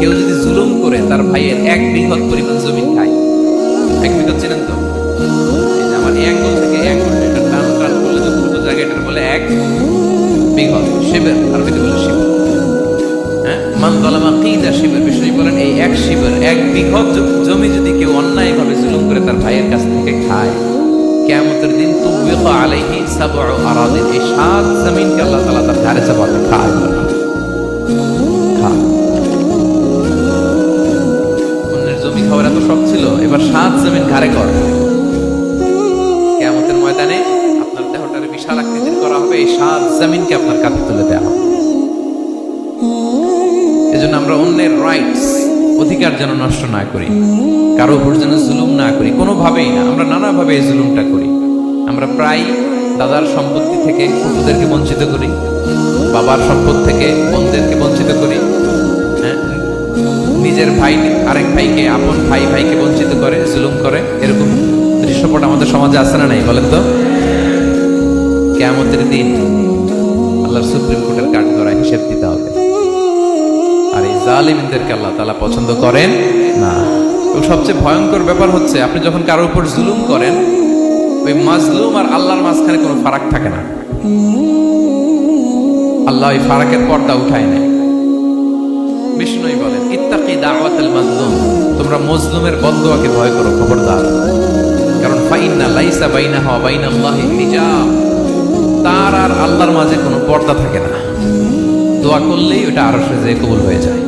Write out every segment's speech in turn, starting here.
কেউ যদি জুলুম করে, তার ভাইয়ের এক বৃহৎ পরিমাণ জমি খায়। এক বিঘত চিনেন তো? আমার এই অ্যাঙ্গল থেকে অ্যাঙ্গল এটা বলে এক বিঘত শিবের আরবিতে বলে শিব। হ্যাঁ? মান শিবের বিষয় বলেন, এই এক শিবের এক বিঘত জমি যদি কেউ অন্যায়ভাবে জুলুম করে, তার ভাইয়ের কাছ থেকে খায়। কেয়ামতের দিন তুবিক আলাইহি সাবউ আরাদিন, এই সাত জমিনকে আল্লাহ তাআলা তার ধারে চাপাবে খায় অন্যের জমি খাওয়ার এত শখ ছিল, এবার সাত জমিন ঘাড়ে কর। কেয়ামতের ময়দানে আপনার দেহটার বিশাল আকৃতির করা হবে, এই সাত জমিনকে আপনার কাঁধে তুলে দেওয়া হবে। এজন্য আমরা অন্যের রাইটস অধিকার যেন নষ্ট না করি, কারও উপর যেন জুলুম না করি, কোনোভাবেই না। আমরা নানাভাবে এই জুলুমটা করি। আমরা প্রায় দাদার সম্পত্তি থেকে ফুপুদেরকে বঞ্চিত করি, বাবার সম্পদ থেকে বোনদেরকে বঞ্চিত করি হ্যাঁ? নিজের ভাই, আরেক ভাইকে, আপন ভাই, ভাইকে বঞ্চিত করে, জুলুম করে। এরকম দৃশ্যপট আমাদের সমাজে আছে না নাই, বলেন তো? কেমতের দিন আল্লাহর সুপ্রিম কোর্টের কাঠ করা হিসেব দিতে হবে। জালিমদেরকে আল্লাহ তালা পছন্দ করেন না। এবং সবচেয়ে ভয়ঙ্কর ব্যাপার হচ্ছে, আপনি যখন কারোর উপর জুলুম করেন, ওই মাজলুম আর আল্লাহর মাঝখানে কোনো ফারাক থাকে না। আল্লাহ ওই ফারাকের পর্দা উঠায় নেয়। বিষ্ণুই বলেন, ইত্তাকি দাওয়াতাল মাজলুম। তোমরা মজলুমের বদদোয়াকে ভয় করো, খবরদার। কারণ ফাইন্না লাইসা বাইনাহা ওয়া বাইনাল্লাহি হিজাব। তার আর আল্লাহর মাঝে কোনো পর্দা থাকে না। দোয়া করলেই ওটা আরও যে কবুল হয়ে যায়।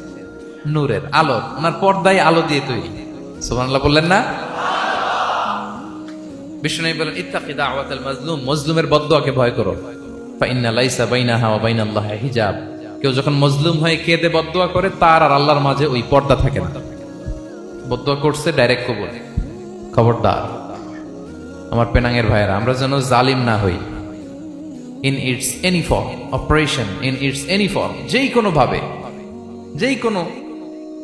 নূরের আলো, ওনার পর্দায় আলো দিয়ে তৈরি। সুবহানাল্লাহ বললেন না? বিষ্ণু বলেন, ইত্তাকি দাওয়াতাল মাজলুম, মজলুমের বদদোয়াকে ভয় করো। ফাইন্না লাইসা বাইনাহা ওয়া বাইনাল্লাহি হিজাব। কেউ যখন মজলুম হয়ে কেঁদে বদদোয়া করে, তার আর আল্লাহর মাঝে ওই পর্দা থাকে না। বদদোয়া করছে ডাইরেক্ট কবুল। খবরদার, আমার পেনাঙ্গের ভাইয়েরা, আমরা যেন জালিম না হই। In its any form operation in its any form যেই কোনো ভাবে, যেই কোনো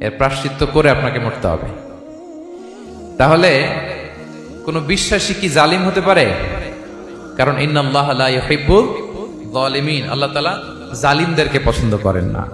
এর প্রাশ্চিত্য করে আপনাকে মরতে হবে। তাহলে কোন বিশ্বাসী কি জালিম হতে পারে? কারণ ইন্নাল্লাহ ইউহিব্বুল জালিমিন, আল্লাহ তালা জালিমদেরকে পছন্দ করেন না।